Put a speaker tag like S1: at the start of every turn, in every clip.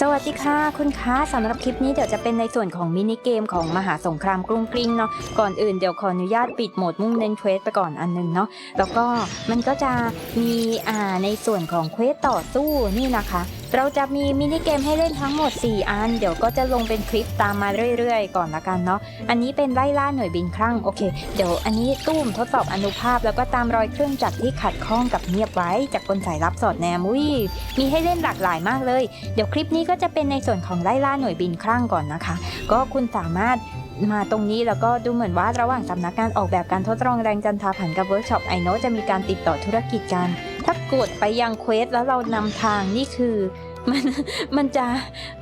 S1: สวัสดีค่ะคุณคะสำหรับคลิปนี้เดี๋ยวจะเป็นในส่วนของมินิเกมของมหาสงครามกรุงกริงเนาะก่อนอื่นเดี๋ยวขออนุญาตปิดโหมดมุ่งเน้นเควสไปก่อนอันนึงเนาะแล้วก็มันก็จะมีอ่าในส่วนของเควสต่อสู้นี่นะคะ เราจะมีมินิเกมให้เล่นทั้งหมด 4 อัน เดี๋ยวก็จะลงเป็นคลิปตามมาเรื่อยๆ ก่อนละกันเนาะ อันนี้เป็นไล่ล่าหน่วยบินคลั่ง โอเค เดี๋ยวอันนี้ตุ้มทดสอบอนุภาพ แล้วก็ตามรอยเครื่องจักรที่ขัดข้องกับเงียบไว้ จากกลสายลับสอดแนมอุ้ยมีให้เล่นหลากหลายมากเลย เดี๋ยวคลิปนี้ก็จะเป็นในส่วนของไล่ล่าหน่วยบินคลั่งก่อนนะคะ ก็คุณสามารถมาตรงนี้แล้วก็ดูเหมือนว่าระหว่างสำนักงานออกแบบการทดลองแรงจันทาผันกับเวิร์กช็อปไอโนจะมีการติดต่อธุรกิจกัน ถ้ากดไปยังเควสแล้วเรานำทางนี่คือมันมันจะ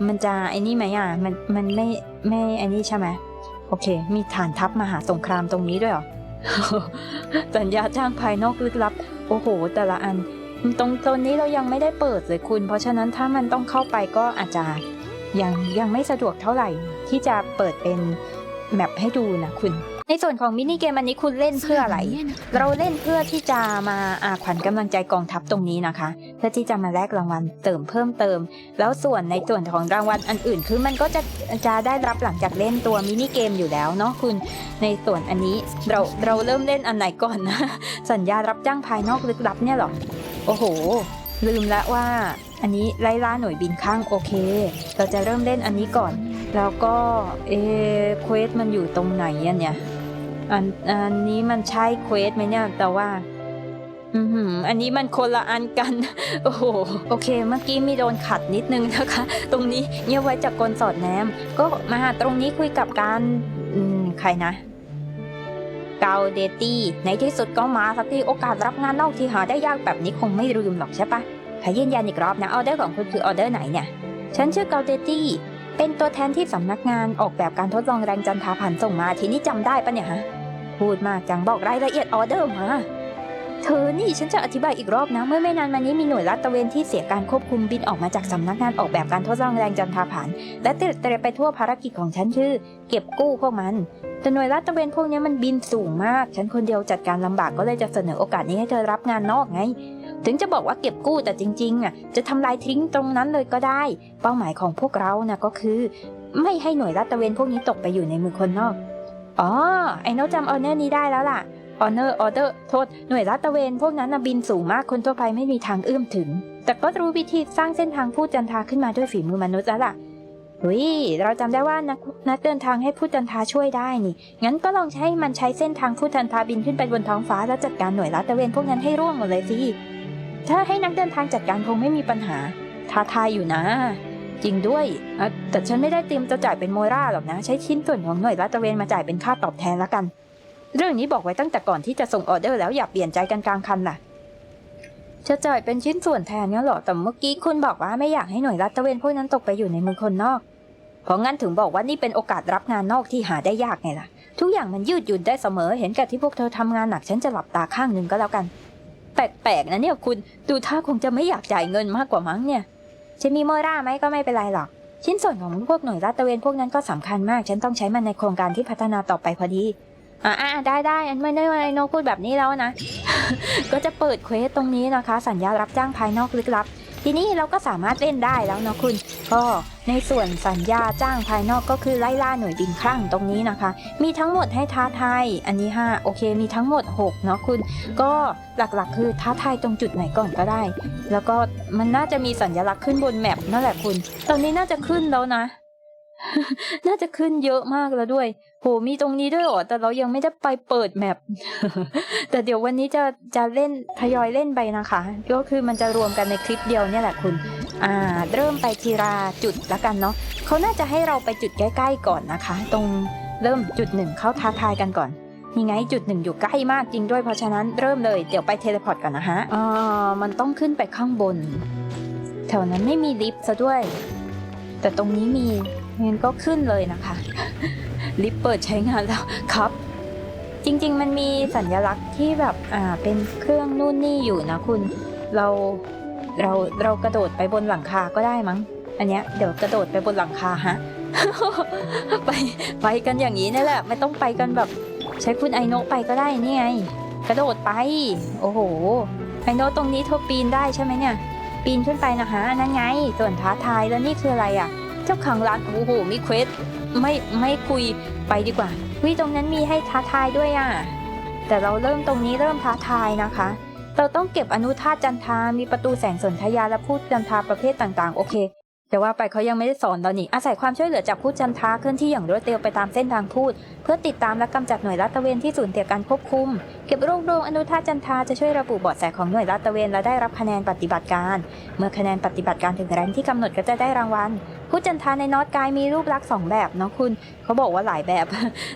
S1: มันจะไอ้นี่ไหมอะมันมันไม่ไม่ไอ้นี่ใช่ไหมโอเค มีฐานทัพมหาสงครามตรงนี้ด้วยหรอสัญญาจ้างภายนอกลึกลับ โอ้โห แต่ละอัน ตรงโซนนี้เรายังไม่ได้เปิดเลยคุณ เพราะฉะนั้นถ้ามันต้องเข้าไปก็อาจจะยังยังไม่สะดวกเท่าไหร่ ที่จะเปิดเป็นแมปให้ดูนะคุณ ในส่วนของมินิเกมอันนี้คุณเล่นเพื่ออะไร เราเล่นเพื่อที่จะมาอาขวัญกำลังใจกองทัพตรงนี้นะคะ เพื่อที่จะมาแลกรางวัลเติมเพิ่มเติม แล้วส่วนในส่วนของรางวัลอันอื่น คือมันก็จะจะได้รับหลังจากเล่นตัวมินิเกมอยู่แล้วเนาะคุณ ในส่วนอันนี้เราเราเริ่มเล่นอันไหนก่อนนะ สัญญารับจ้างภายนอกลึกลับเนี่ยหรอ โอ้โห ลืมละว่า อันนี้ไล่ล่าหน่วยบินข้างโอเค เราจะเริ่มเล่นอันนี้ก่อน แล้วก็เอเควสมันอยู่ตรงไหนอะเนี่ย อันอันนี้มันใช่เควสไหมเนี่ย แต่ว่า อือหืออันนี้มันคนละอันกัน โอ้โห โอเค เมื่อกี้มีโดนขัดนิดนึงนะคะ ตรงนี้เงียบไว้จากกลสอดแนม ก็มาตรงนี้คุยกับการอืมใครนะกาเดตี้ในที่สุดก็มาสักทีโอกาสรับงานนอกที่หาได้ยากแบบนี้คงไม่ลืมหรอกใช่ปะขอยืนยันอีกรอบนะออเดอร์ของคุณคือออเดอร์ไหนเนี่ย ฉันชื่อกาเดตี้เป็นตัวแทนที่สำนักงานออกแบบการทดลองแรงจันทาผันส่งมาทีนี้จำได้ปะเนี่ยฮะ พูดมากจังบอกรายละเอียดออเดอร์มา เธอนี่ฉันจะอธิบายอีกรอบนะ เมื่อไม่นานมานี้มีหน่วยลาดตระเวนที่เสียการควบคุมบินออกมาจากสำนักงานออกแบบการทดลองแรงจันทาผันและติดเตรไปทั่วภารกิจของฉันคือ เก็บกู้พวกมันแต่หน่วยลาดตระเวนพวกนี้มันบินสูงมาก ฉันคนเดียวจัดการลำบากก็เลยจะเสนอโอกาสนี้ให้เธอรับงานนอกไงถึงจะบอกว่าเก็บกู้แต่จริงๆอะจะทำลายทิ้งตรงนั้นเลยก็ได้ เป้าหมายของพวกเรานะก็คือ ไม่ให้หน่วยลาดตระเวนพวกนี้ตกไปอยู่ในมือคนนอก อ๋อ ไอ้นตจำออเนอร์นี้ได้แล้วล่ะ ออเนอร์ ออเดอร์ โทษ หน่วยลาดตะเวน พวกนั้นบินสูงมาก คนทั่วไปไม่มีทางเอื้อมถึง แต่ก็รู้วิธีสร้างเส้นทางพูดจันทาขึ้นมาด้วยฝีมือมนุษย์แล้วล่ะเฮ้ยเราจำได้ว่านักนักเดินทางให้พูดจันทาช่วยได้นี่ งั้นก็ลองใช้มันใช้เส้นทางพูดจันทาบินขึ้นไปบนท้องฟ้าแล้วจัดการหน่วยลาดตะเวนพวกนั้นให้ร่วงหมดเลยสิ ถ้าให้นักเดินทางจัดการคงไม่มีปัญหาท้าทายอยู่นะ จริงด้วยอะแต่ฉันไม่ได้เตรียมจะจ่ายเป็นโมราหรอกนะ ใช้ชิ้นส่วนของหน่วยลาดตระเวนมาจ่ายเป็นค่าตอบแทนละกัน เรื่องนี้บอกไว้ตั้งแต่ก่อนที่จะส่งออเดอร์แล้วอย่าเปลี่ยนใจกันกลางคันล่ะจะจ่ายเป็นชิ้นส่วนแทนเนี่ยหรอ แต่เมื่อกี้คุณบอกว่าไม่อยากให้หน่วยลาดตระเวนพวกนั้นตกไปอยู่ในมือคนนอก เพราะงั้นถึงบอกว่านี่เป็นโอกาสรับงานนอกที่หาได้ยากไงล่ะ ทุกอย่างมันยืดหยุ่นได้เสมอ เห็นกับที่พวกเธอทำงานหนักฉันจะหลับตาข้างหนึ่งก็แล้วกัน แปลกๆนะเนี่ยคุณ ดูท่าคงจะไม่อยากจ่ายเงินมากกว่ามั้งเนี่ย จะมีโมราไหมก็ไม่เป็นไรหรอก ชิ้นส่วนของพวกหน่วยลาดตระเวนพวกนั้นก็สำคัญมาก ฉันต้องใช้มันในโครงการที่พัฒนาต่อไปพอดีอ่าได้ได้อันไม่ได้ว่ไอ้นพูดแบบนี้แล้วนะ ก็จะเปิดเควสตรงนี้นะคะ สัญญารับจ้างภายนอกลึกลับ ทีนี้เราก็สามารถเล่นได้แล้วเนาะคุณ ก็ในส่วนสัญญาจ้างภายนอกก็คือไล่ล่าหน่วยบินคลั่งตรงนี้นะคะ มีทั้งหมดให้ท้าทายอันนี้ 5 โอเค มีทั้งหมด 6 เนาะคุณ ก็หลักๆ คือท้าทายตรงจุดไหนก่อนก็ได้ แล้วก็มันน่าจะมีสัญลักษณ์ขึ้นบนแมปนั่นแหละคุณ ตอนนี้น่าจะขึ้นแล้วนะ น่าจะขึ้นเยอะมากแล้วด้วย โห มีตรงนี้ด้วยเหรอ แต่เรายังไม่ได้ไปเปิดแมป แต่เดี๋ยววันนี้จะจะเล่นทยอยเล่นไปนะคะ ก็คือมันจะรวมกันในคลิปเดียวเนี่ยแหละคุณ อ่า เริ่มไปทีละจุดละกันเนาะเขาน่าจะให้เราไปจุดใกล้ๆก่อนนะคะ ตรงเริ่มจุดหนึ่งเข้าท้าทายกันก่อนนี่ไงจุดหนึ่งอยู่ใกล้มากจริงด้วยเพราะฉะนั้นเริ่มเลยเดี๋ยวไปเทเลพอร์ตก่อนนะฮะอ่ามันต้องขึ้นไปข้างบน แถวนั้นไม่มีลิฟต์ซะด้วย แต่ตรงนี้มี งั้นก็ขึ้นเลยนะคะ ลิฟต์เปิดใช้งานแล้วครับ จริง ๆ มันมีสัญลักษณ์ที่แบบอ่าเป็นเครื่องนู่นนี่อยู่นะคุณเราเราเรากระโดดไปบนหลังคาก็ได้มั้ง อันเนี้ยเดี๋ยวกระโดดไปบนหลังคาฮะไปไปกันอย่างนี้นี่แหละ ไม่ต้องไปกันแบบ ใช้คุณไอโนะไปก็ได้นี่ไง กระโดดไป โอ้โหไอโนะตรงนี้เธอปีนได้ใช่ไหมเนี่ย ปีนขึ้นไปนะคะนั่นไง ส่วนท้าทายแล้วนี่คืออะไรอะ จ้าขังร้านโอ้โหมีเควสไม่ไม่คุยไปดีกว่าวิตรงนั้นมีให้ท้าทายด้วยอะแต่เราเริ่มตรงนี้เริ่มท้าทายนะคะ เราต้องเก็บอนุธาตจันทามีประตูแสงสนธยาและพูดจันทาประเภทต่างๆ โอเค แต่ว่าไปเขายังไม่ได้สอนตอนนี้อาศัยความช่วยเหลือจากพูดจันทาเคลื่อนที่อย่างรวดเร็วไปตามเส้นทางพูด เพื่อติดตามและกำจัดหน่วยลาดตระเวนที่สูญเสียการควบคุม เก็บรวบรวมอนุธาตจันทาจะช่วยระบุเบาะแสของหน่วยลาดตระเวนและได้รับคะแนนปฏิบัติการ เมื่อคะแนนปฏิบัติการถึงแรงที่กำหนดก็จะได้รางวัล พุทจันทาในนอตกายมีรูปลักษณ์สองแบบเนาะคุณเขาบอกว่าหลายแบบ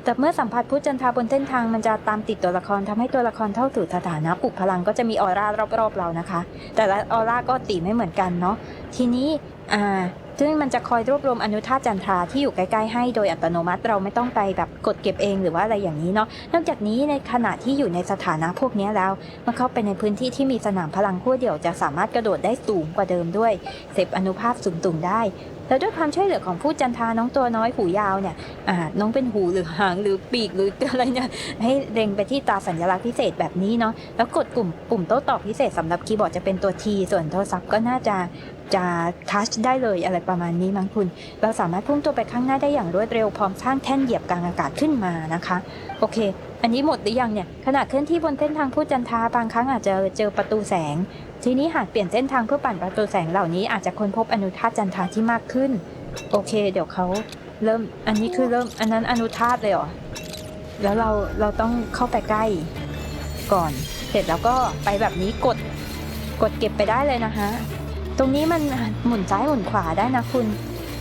S1: แต่เมื่อสัมผัสพุทธจันทาบนเส้นทางมันจะตามติดตัวละครทำให้ตัวละครเท่าสู่สถานะปลุกพลังก็จะมีออร่ารอบๆเรานะคะ แต่ละออร่าก็ตีไม่เหมือนกันเนาะทีนี้อ่า ซึ่งมันจะคอยรวบรวมอนุธาตุจันทราที่อยู่ใกล้ๆให้โดยอัตโนมัติเราไม่ต้องไปแบบกดเก็บเองหรือว่าอะไรอย่างนี้เนาะนอกจากนี้ในขณะที่อยู่ในสถานะพวกนี้แล้วเมื่อเข้าไปในพื้นที่ที่มีสนามพลังขั้วเดี่ยวจะสามารถกระโดดได้สูงกว่าเดิมด้วยเสพอนุภาพสูงตุ่งได้แล้วด้วยความช่วยเหลือของผู้จันทาน้องตัวน้อยหูยาวเนี่ยอ่าน้องเป็นหูหรือหางหรือปีกหรืออะไรเนี่ยให้เล็งไปที่ตาสัญลักษณ์พิเศษแบบนี้เนาะแล้วกดกลุ่มปุ่มโต้ตอบพิเศษสำหรับคีย์บอร์ดจะเป็นตัว T ส่วนโทรศัพท์ก็น่าจะ จะทัชได้เลยอะไรประมาณนี้มั้งคุณ เราสามารถพุ่งตัวไปข้างหน้าได้อย่างรวดเร็วพร้อมสร้างแท่นเหยียบกลางอากาศขึ้นมานะคะ โอเค อันนี้หมดหรือยังเนี่ยขณะเคลื่อนที่บนเส้นทางผู้จันทาบางครั้งอาจจะเจอประตูแสง ทีนี้หากเปลี่ยนเส้นทางเพื่อปั่นประตูแสงเหล่านี้อาจจะค้นพบอนุธาตจันทาที่มากขึ้น โอเค เดี๋ยวเขาเริ่มอันนี้คือเริ่มอันนั้นอนุธาตเลยเหรอแล้วเราเราต้องเข้าไปใกล้ก่อน เสร็จแล้วก็ไปแบบนี้กดกดเก็บไปได้เลยนะคะ ตรงนี้มันหมุนซ้ายหมุนขวาได้นะคุณ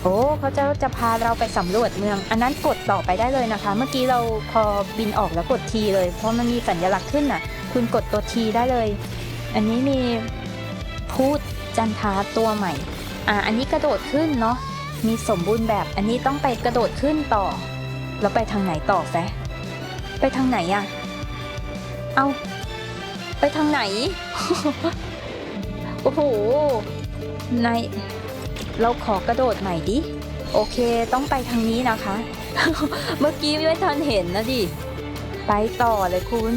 S1: โอ้เขาจะจะพาเราไปสำรวจเมือง อันนั้นกดต่อไปได้เลยนะคะ เมื่อกี้เราพอบินออกแล้วกดทีเลย เพราะมันมีสัญลักษณ์ขึ้นน่ะ คุณกดตัวทีได้เลย อันนี้มีพูดจันทาตัวใหม่ อ่า อันนี้กระโดดขึ้นเนาะ มีสมบูรณ์แบบ อันนี้ต้องไปกระโดดขึ้นต่อ แล้วไปทางไหนต่อแฟไปทางไหนอะเอา ไปทางไหน โอ้โห ในเราขอกระโดดใหม่ดิ โอเคต้องไปทางนี้นะคะ เมื่อกี้ไม่ทันเห็นนะดิ ไปต่อเลยคุณ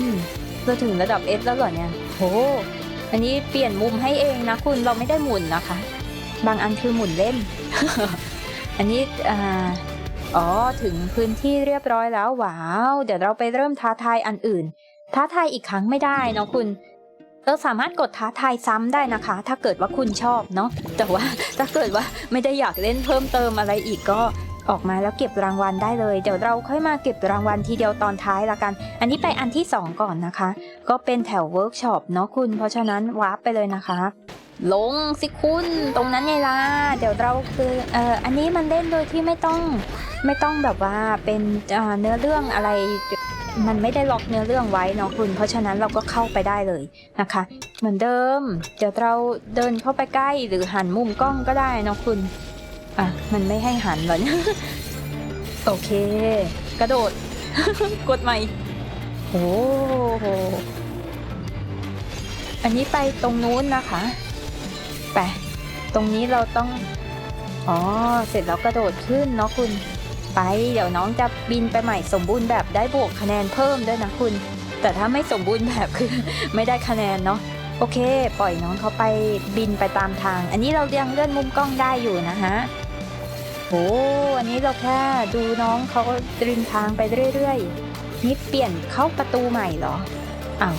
S1: เราถึงระดับ S แล้วเหรอเนี่ยโหอันนี้เปลี่ยนมุมให้เองนะคุณเราไม่ได้หมุนนะคะ บางอันคือหมุนเล่น อันนี้อ่าอ๋อถึงพื้นที่เรียบร้อยแล้วว้าว เดี๋ยวเราไปเริ่มท้าทายอันอื่น ท้าทายอีกครั้งไม่ได้เนาะคุณ เราสามารถกดท้าทายซ้ำได้นะคะ ถ้าเกิดว่าคุณชอบเนาะแต่ว่าถ้าเกิดว่าไม่ได้อยากเล่นเพิ่มเติมอะไรอีกก็ออกมาแล้วเก็บรางวัลได้เลย เดี๋ยวเราค่อยมาเก็บรางวัลทีเดียวตอนท้ายละกัน อันนี้ไปอันที่สองก่อนนะคะ ก็เป็นแถวเวิร์กช็อปเนาะคุณ เพราะฉะนั้นวาร์ปไปเลยนะคะ ลงสิคุณตรงนั้นไงล่ะเดี๋ยวเราคือเอ่ออันนี้มันเล่นโดยที่ไม่ต้องไม่ต้องแบบว่าเป็นเนื้อเรื่องอะไร มันไม่ได้ล็อกเนื้อเรื่องไว้เนาะคุณ เพราะฉะนั้นเราก็เข้าไปได้เลยนะคะ เหมือนเดิม เดี๋ยวเราเดินเข้าไปใกล้หรือหันมุมกล้องก็ได้เนาะคุณ อะ มันไม่ให้หันเหรอเนี่ยโอเค กระโดด กดใหม่ โอ้โห อันนี้ไปตรงนู้นนะคะไปตรงนี้เราต้อง อ๋อ เสร็จแล้วกระโดดขึ้นเนาะคุณ ไป เดี๋ยวน้องจะบินไปใหม่สมบูรณ์แบบได้บวกคะแนนเพิ่มด้วยนะคุณ แต่ถ้าไม่สมบูรณ์แบบคือไม่ได้คะแนนเนาะโอเค ปล่อยน้องเขาไปบินไปตามทาง อันนี้เรายังเลื่อนมุมกล้องได้อยู่นะฮะโอ้อันนี้เราแค่ดูน้องเขาริมทางไปเรื่อยๆนี่เปลี่ยนเข้าประตูใหม่เหรออ้าว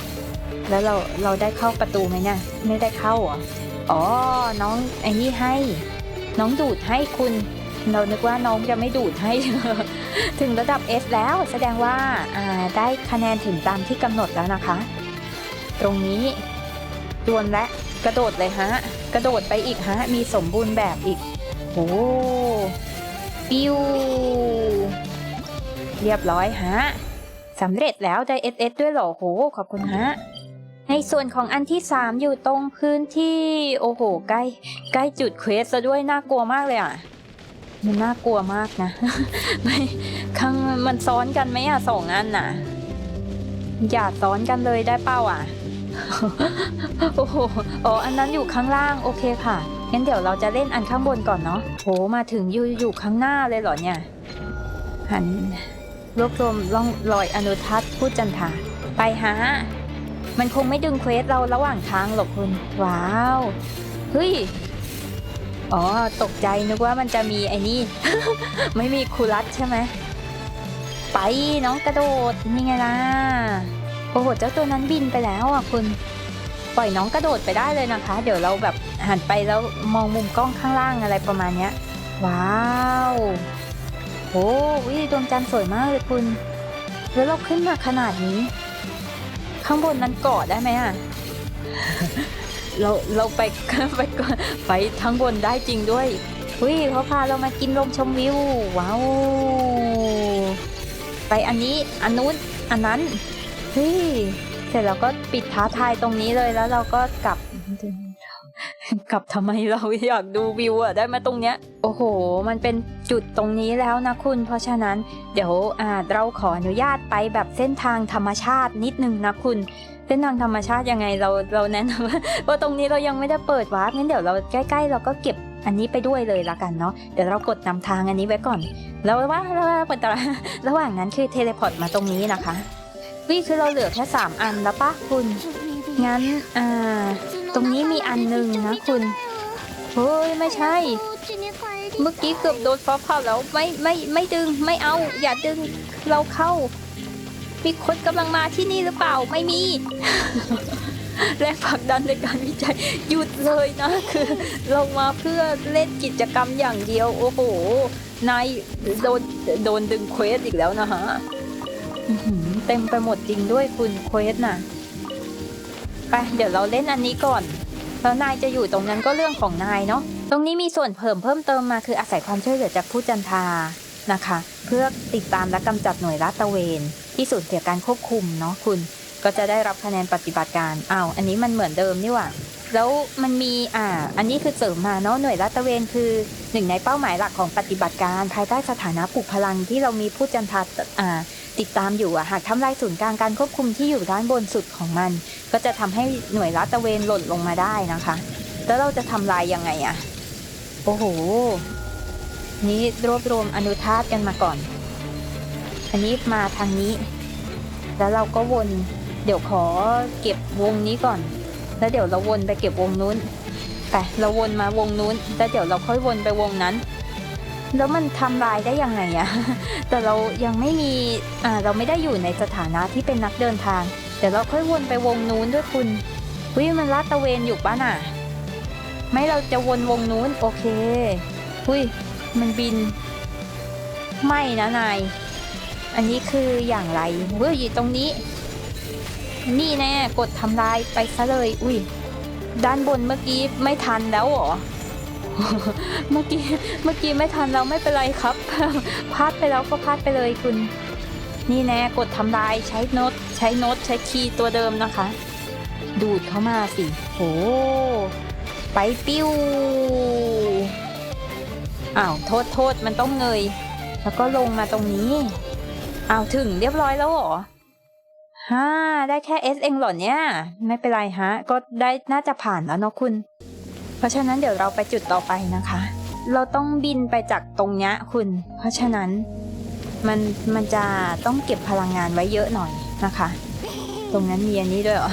S1: แล้วเราเราได้เข้าประตูไหมเนี่ยไม่ได้เข้าออ๋อน้องไอ้นี่ให้ น้องดูดให้คุณ เรานึกว่าน้องจะไม่ดูดให้ ถึงระดับ S แล้วแสดงว่าาได้คะแนนถึงตามที่กำหนดแล้วนะคะ ตรงนี้ดวนและกระโดดเลยฮะ กระโดดไปอีกฮะ มีสมบูรณ์แบบอีกโอ้ปิ้วเรียบร้อยฮะสำเร็จแล้วได้ SS ด้วยเหรอโห ขอบคุณฮะในส่วนของอันที่ 3 อยู่ตรงพื้นที่ โอ้โห ใกล้ ใกล้จุดเควสซะด้วยน่ากลัวมากเลยอะ มันน่ากลัวมากนะไม่ข้างมันซ้อนกันไหมอะสองอันน่ะ อย่าซ้อนกันเลยได้เป้าอะโอ้โหอ๋ออันนั้นอยู่ข้างล่างโอเคค่ะงั้นเดี๋ยวเราจะเล่นอันข้างบนก่อนเนาะโหมาถึงอยู่อยู่ข้างหน้าเลยเหรอเนี่ย หันรวบรวมล่องรอยอนุทัศน์พูดจันทาไปฮะมันคงไม่ดึงเควสเราระหว่างทางหรอกคุณ ว้าว เฮ้ย อ๋อ ตกใจนึกว่ามันจะมีไอ้นี่ ไม่มีคูลัสใช่ไหม ไปน้องกระโดดนี่ไงล่ะ โอ้โห เจ้าตัวนั้นบินไปแล้วอะคุณ ปล่อยน้องกระโดดไปได้เลยนะคะ เดี๋ยวเราแบบหันไปแล้วมองมุมกล้องข้างล่างอะไรประมาณเนี้ย ว้าวโอ้วิดวงจันทร์สวยมากเลยคุณ แล้วเราขึ้นมาขนาดนี้ ข้างบนนั้นเกาะได้ไหมอะ เราเราไป ไปก่อนไปทั้งบนได้จริงด้วยวิเขาพาเรามากินลมชมวิว ว้าว ไปอันนี้อันนู้นอันนั้นเฮ้ยเสร็จแล้วก็ปิดท้าทายตรงนี้เลยแล้วเราก็กลับกลับทำไมเราอยากดูวิวอะได้มาตรงเนี้ย โอ้โห มันเป็นจุดตรงนี้แล้วนะคุณ เพราะฉะนั้นเดี๋ยวอ่าเราขออนุญาตไปแบบเส้นทางธรรมชาตินิดนึงนะคุณ เส้นทางธรรมชาติยังไงเราเราแนะนำว่าว่าตรงนี้เรายังไม่ได้เปิดวาร์ปงั้นเดี๋ยวเราใกล้ๆ เราก็เก็บอันนี้ไปด้วยเลยละกันเนาะเดี๋ยวเรากดนำทางอันนี้ไว้ก่อน แล้วว่าระหว่างระหว่างนั้นคือเทเลพอร์ตมาตรงนี้นะคะวิคือเราเหลือแค่3อันแล้วปะคุณ งั้นอ่าตรงนี้มีอันหนึ่งนะคุณเฮ้ยไม่ใช่ เมื่อกี้เกือบโดนฟ้าผ่าแล้วไม่ไม่ไม่ดึงไม่เอาอย่าดึงเราเข้า มีคนกำลังมาที่นี่หรือเปล่าไม่มี แรงผลักดันในการวิจัยหยุดเลยนะคือเรามาเพื่อเล่นกิจกรรมอย่างเดียว โอ้โหนายโดนโดนดึงเควสอีกแล้วนะฮะเต็มไปหมดจริงด้วยคุณเควสน่ะไปเดี๋ยวเราเล่นอันนี้ก่อนแล้วนายจะอยู่ตรงนั้นก็เรื่องของนายเนาะตรงนี้มีส่วนเพิ่มเพิ่มเติมมาคืออาศัยความช่วยเหลือจากผู้จันทานะคะ เพื่อติดตามและกำจัดหน่วยลาดตระเวน ที่สูญเสียการควบคุมเนาะคุณก็จะได้รับคะแนนปฏิบัติการอ้าวอันนี้มันเหมือนเดิมนี่หว่า แล้วมันมีอ่า อันนี้คือเสริมมาเนาะหน่วยลาดตระเวนคือหนึ่งในเป้าหมายหลักของปฏิบัติการ ภายใต้สถานะปลุกพลังที่เรามีผู้จันทาอ่าติดตามอยู่อะหากทำลายศูนย์กลางการควบคุมที่อยู่ด้านบนสุดของมัน ก็จะทำให้หน่วยลาดตระเวนหล่นลงมาได้นะคะ แล้วเราจะทำลายยังไงอะโอ้โห นี่รวบรวมอนุธาตกันมาก่อน อันนี้มาทางนี้ แล้วเราก็วน เดี๋ยวขอเก็บวงนี้ก่อน แล้วเดี๋ยวเราวนไปเก็บวงนู้น แต่เราวนมาวงนู้น แล้วเดี๋ยวเราค่อยวนไปวงนั้น แล้วมันทำลายได้ยังไงอะแต่เรายังไม่มี อ่า เราไม่ได้อยู่ในสถานะที่เป็นนักเดินทาง เดี๋ยวเราค่อยวนไปวงนู้นด้วยคุณวิมันลาดตะเวนอยู่ป้ะน่ะ ไม่เราจะวนวงนู้น โอเคหุยมันบิน ไม่นะนาย อันนี้คืออย่างไรเว้ยอยู่ตรงนี้ นี่แน่กดทำลายไปซะเลย อุ้ยด้านบนเมื่อกี้ไม่ทันแล้วเหรอ เมื่อกี้เมื่อกี้ไม่ทันเราไม่เป็นไรครับพลาดไปแล้วก็พลาดไปเลยคุณ นี่แน่กดทำลายใช้โน้ตใช้โน้ตใช้คีย์ตัวเดิมนะคะ ดูดเข้ามาสิโหไปปิ้วอ้าวโทษโทษมันต้องเงย แล้วก็ลงมาตรงนี้ อาถึงเรียบร้อยแล้วเหรอฮ่าได้แค่ S เองเหรอเนี่ย ไม่เป็นไรฮะ ก็ได้น่าจะผ่านแล้วเนาะคุณ เพราะฉะนั้นเดี๋ยวเราไปจุดต่อไปนะคะ เราต้องบินไปจากตรงเนี้ยคุณ เพราะฉะนั้นมันมันจะต้องเก็บพลังงานไว้เยอะหน่อยนะคะ ตรงนั้นมีอันนี้ด้วยเหรอ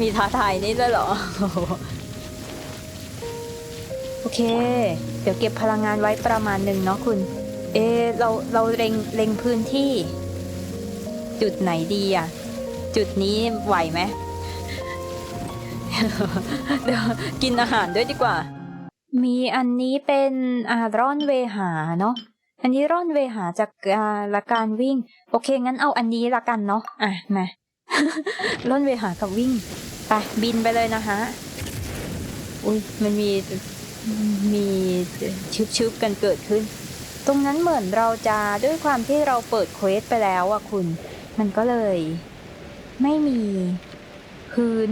S1: มีท้าทายนี่ด้วยเหรอ โอเค เดี๋ยวเก็บพลังงานไว้ประมาณหนึ่งเนาะคุณ เอเราเราเล็งเล็งพื้นที่ จุดไหนดีอะ จุดนี้ไหวไหมเดี๋ยวกินอาหารด้วยดีกว่า มีอันนี้เป็นอ่าร่อนเวหาเนาะอันนี้ร่อนเวหาจากอ่าละการวิ่ง โอเค งั้นเอาอันนี้ละกันเนาะอะมาร่อนเวหากับวิ่งไปบินไปเลยนะคะอุ้ยมันมีมีชึบๆกันเกิดขึ้น ตรงนั้นเหมือนเราจะด้วยความที่เราเปิดเควสไปแล้วอะคุณ มันก็เลย ไม่มีพื้น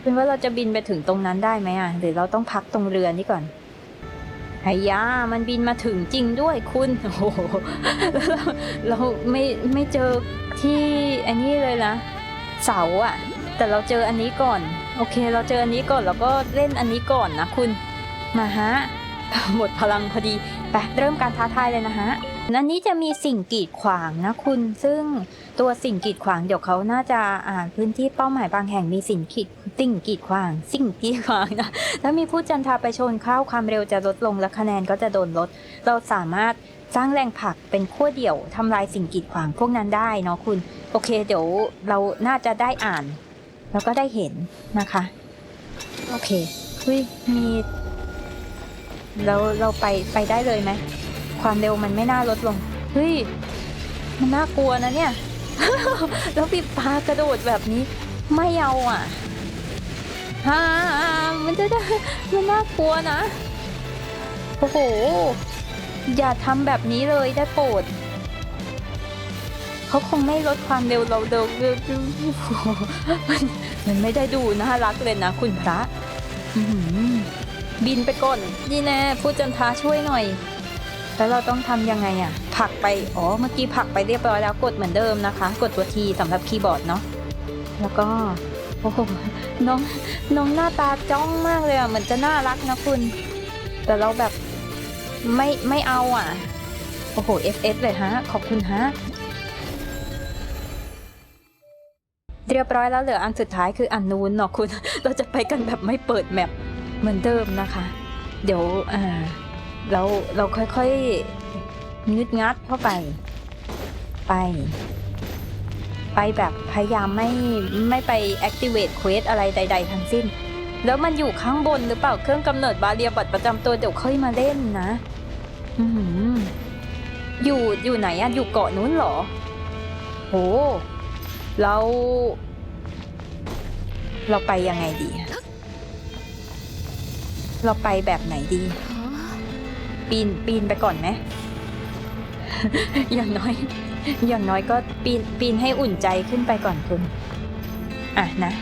S1: เป็นว่าเราจะบินไปถึงตรงนั้นได้ไหมอะหรือเราต้องพักตรงเรือนี้ก่อนไอ้ยามันบินมาถึงจริงด้วยคุณ โอ้โหเราเราไม่ไม่เจอที่อันนี้เลยนะ เสาอะแต่เราเจออันนี้ก่อน โอเค เราเจออันนี้ก่อนแล้วก็เล่นอันนี้ก่อนนะคุณ มาฮะ หมดพลังพอดีไปเริ่มการท้าทายเลยนะฮะนั้นนี้จะมีสิ่งกีดขวางนะคุณ ซึ่งตัวสิ่งกีดขวางเดี๋ยวเขาน่าจะอ่านพื้นที่เป้าหมายบางแห่งมีสิ่งกีดสิ่งกีดขวาง สิ่งกีดขวางนะถ้ามีผู้จันทาไปชนเข้าความเร็วจะลดลงและคะแนนก็จะโดนลด เราสามารถสร้างแรงผลักเป็นขั้วเดี่ยวทำลายสิ่งกีดขวางพวกนั้นได้เนาะคุณ โอเค เดี๋ยวเราน่าจะได้อ่าน แล้วก็ได้เห็นนะคะ โอเคเฮ้ยมี เราเราไปไปได้เลยไหม ความเร็วมันไม่น่าลดลง เฮ้ย มันน่ากลัวนะเนี่ย แล้วปีปากระโดดแบบนี้ ไม่เอาอะฮ่ามันจะได้มันน่ากลัวนะ โอ้โห อย่าทำแบบนี้เลยได้โปรดเขาคงไม่ลดความเร็วเราเดิมมันมันไม่ได้ดูน่ารักเลยนะคุณพระอื บินไปก่อนนี่แน่พูดจันทาช่วยหน่อย แล้วเราต้องทำยังไงอะผลักไป อ๋อ เมื่อกี้ผลักไปเรียบร้อยแล้วกดเหมือนเดิมนะคะ กดตัวทีสำหรับคีย์บอร์ดเนาะแล้วก็โอ้โหน้องน้องหน้าตาจ้องมากเลยอะเหมือนจะน่ารักนะคุณ แต่เราแบบไม่ไม่เอาอะโอ้โห FS เลยฮะ ขอบคุณฮะ เรียบร้อยแล้วเหลืออันสุดท้ายคืออันนู้นเนาะคุณ เราจะไปกันแบบไม่เปิดแมป เหมือนเดิมนะคะ เดี๋ยวอ่าเราเราค่อยๆงึดงัดเข้าไป ไป ไปแบบพยายามไม่ไม่ไป activate quest อะไรใด ๆ ทั้งสิ้น แล้วมันอยู่ข้างบนหรือเปล่าเครื่องกำเนิดบาเรียบัตรประจำตัวเดี๋ยวค่อยมาเล่นนะอืออยู่อยู่ไหนอะอยู่เกาะนู้นเหรอ โห เรา เราไปยังไงดีอะ เราไปแบบไหนดี ปีนปีนไปก่อนไหม อย่างน้อย อย่างน้อยก็ปีนปีนให้อุ่นใจขึ้นไปก่อนคุณ อะนะ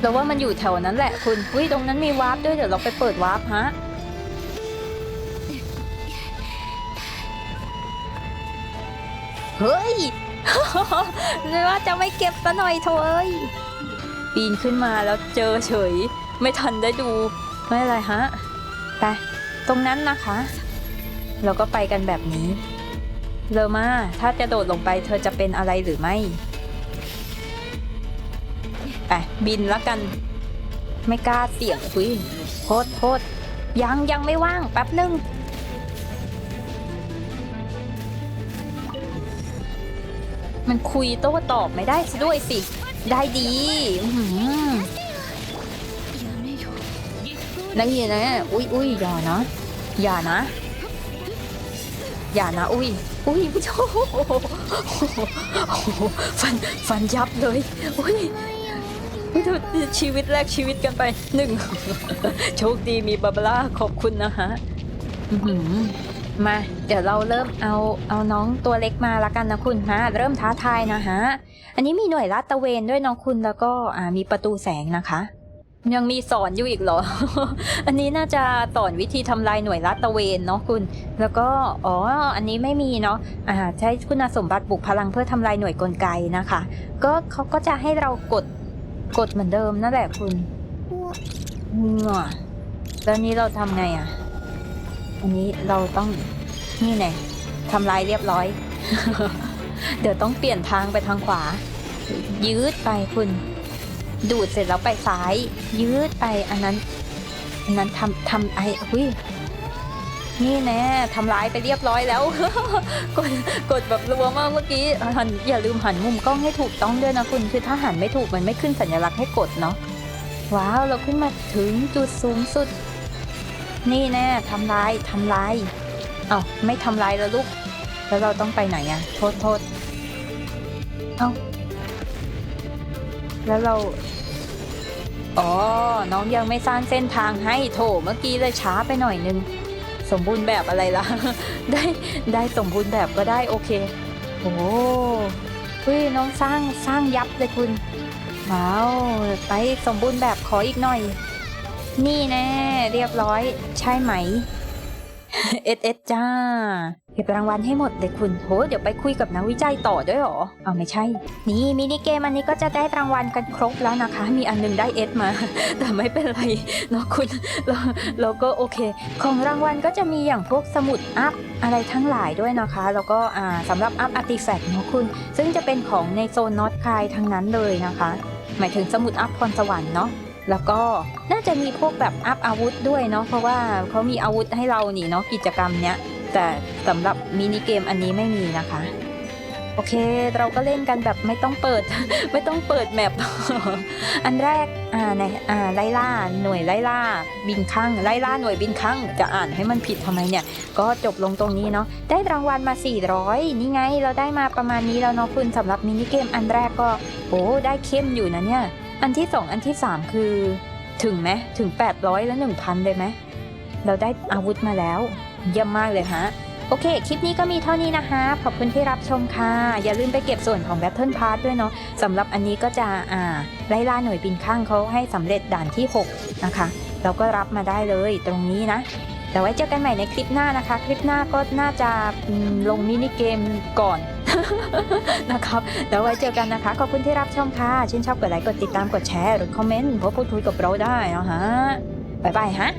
S1: เราว่ามันอยู่แถวนั้นแหละคุณอุ้ยตรงนั้นมีวาร์ปด้วยเดี๋ยวเราไปเปิดวาร์ปฮะเฮ้ยเลยว่าจะไม่เก็บซะหน่อยเถอะเอ้ยปีนขึ้นมาแล้วเจอเฉย ไม่ทันได้ดู ไม่อะไรฮะ ไป ตรงนั้นนะคะ เราก็ไปกันแบบนี้ เลอมาถ้าจะโดดลงไปเธอจะเป็นอะไรหรือไม่ ไป บินแล้วกัน ไม่กล้าเสี่ยงคุยโทษโทษยังยังไม่ว่าง แป๊บนึงมันคุยโต้ตอบไม่ได้ซะด้วยสิ ได้ดี อื นั่งยีนะอุ้ยอุ้ยอย่านะ อย่านะ อย่านะ อุ้ยอุ้ยโอ้โหฟันฟันยับเลย อุ้ยชีวิตแรกชีวิตกันไปหนึ่งโชคดีมีบาบาร่าขอบคุณนะฮะมา เดี๋ยวเราเริ่มเอาเอาน้องตัวเล็กมาละกันนะคุณฮะ เริ่มท้าทายนะฮะ อันนี้มีหน่วยลาดตะเวนด้วยน้องคุณแล้วก็มีประตูแสงนะคะ ยังมีสอนอยู่อีกเหรอ อันนี้น่าจะสอนวิธีทำลายหน่วยลาดตะเวนเนาะคุณ แล้วก็ อ๋อ อันนี้ไม่มีเนาะอ่าใช้คุณสมบัติบุกพลังเพื่อทำลายหน่วยกลไกนะคะ ก็เขาก็จะให้เรากด กดเหมือนเดิมนั่นแหละคุณเงอแล้วนี้เราทำไงอะ อันนี้เราต้อง นี่ไงทำลายเรียบร้อย เดี๋ยวต้องเปลี่ยนทางไปทางขวา ยืดไปคุณ ดูดเสร็จแล้วไปซ้าย ยืดไปอันนั้น อันนั้นทำทำไอ้หุ้ยนี่แน่ทำร้ายไปเรียบร้อยแล้ว กดกดแบบรัวมากเมื่อกี้หันอย่าลืมหันมุมกล้องให้ถูกต้องด้วยนะคุณ คือถ้าหันไม่ถูกมันไม่ขึ้นสัญลักษณ์ให้กดเนาะว้าวเราขึ้นมาถึงจุดสูงสุด นี่แน่ทำร้ายทำร้ายเอา้าไม่ทำร้ายแล้วลูก แล้วเราต้องไปไหนอะโทษโทษเอา้า แล้วเรา อ๋อ น้องยังไม่สร้างเส้นทางให้โถเมื่อกี้เลยช้าไปหน่อยนึง สมบูรณ์แบบอะไรล่ะ ได้ได้สมบูรณ์แบบก็ได้โอเค โอ้เฮ้ยน้องสร้างสร้างยับเลยคุณว้าวไปสมบูรณ์แบบขออีกหน่อย นี่แน่เรียบร้อย ใช่ไหม เอสเอสจ้า เก็บรางวัลให้หมดเลยคุณโหเดี๋ยวไปคุยกับนักวิจัยต่อด้วยเหรอเอาไม่ใช่ นี่มินิเกมอันนี้ก็จะได้รางวัลกันครบแล้วนะคะ มีอันหนึงได้เอสมา แต่ไม่เป็นไรเนาะคุณเราเราก็โอเค ของรางวัลก็จะมีอย่างพวกสมุดอัพอะไรทั้งหลายด้วยนะคะ แล้วก็อ่าสำหรับอัพอาร์ติแฟกต์เนาะคุณ ซึ่งจะเป็นของในโซนนอตคายทั้งนั้นเลยนะคะ หมายถึงสมุดอัพพรสวรรค์เนาะแล้วก็น่าจะมีพวกแบบอัพอาวุธด้วยเนาะเพราะว่าเขามีอาวุธให้เรานี่เนาะกิจกรรมเนี้ย แต่สำหรับมินิเกมอันนี้ไม่มีนะคะ โอเค เราก็เล่นกันแบบไม่ต้องเปิด ไม่ต้องเปิดแมปอันแรกอ่าในอ่าไล่ล่าหน่วยไล่ล่า บินข้างไล่ล่าหน่วยบินข้างจะอ่านให้มันผิดทำไมเนี่ย ก็จบลงตรงนี้เนาะได้รางวัลมา 400 นี่ไง เราได้มาประมาณนี้แล้วเนาะคุณสำหรับมินิเกมอันแรกก็โอ้ได้เข้มอยู่นะเนี่ย อันที่ 2 อันที่ 3 คือ ถึงไหมถึง 800 แล้ว 1,000เลยไหมเราได้อาวุธมาแล้ว เยี่ยมมากเลยฮะ โอเค คลิปนี้ก็มีเท่านี้นะคะ ขอบคุณที่รับชมค่ะ อย่าลืมไปเก็บส่วนของ Battle Pass ด้วยเนาะสำหรับอันนี้ก็จะอ่าไล่ล่าหน่วยบินข้างเขาให้สำเร็จด่านที่ 6 นะคะ เราก็รับมาได้เลยตรงนี้นะแต่ไว้เจอกันใหม่ในคลิปหน้านะคะ คลิปหน้าก็น่าจะลงมินิเกมก่อนนะครับแล้วไว้เจอกันนะคะ ขอบคุณที่รับชมค่ะชื่นชอบกดไลค์กดติดตามกดแชร์หรือคอมเมนต์เพื่อพูดคุยกับเราได้นะฮะบ๊ายบายฮะ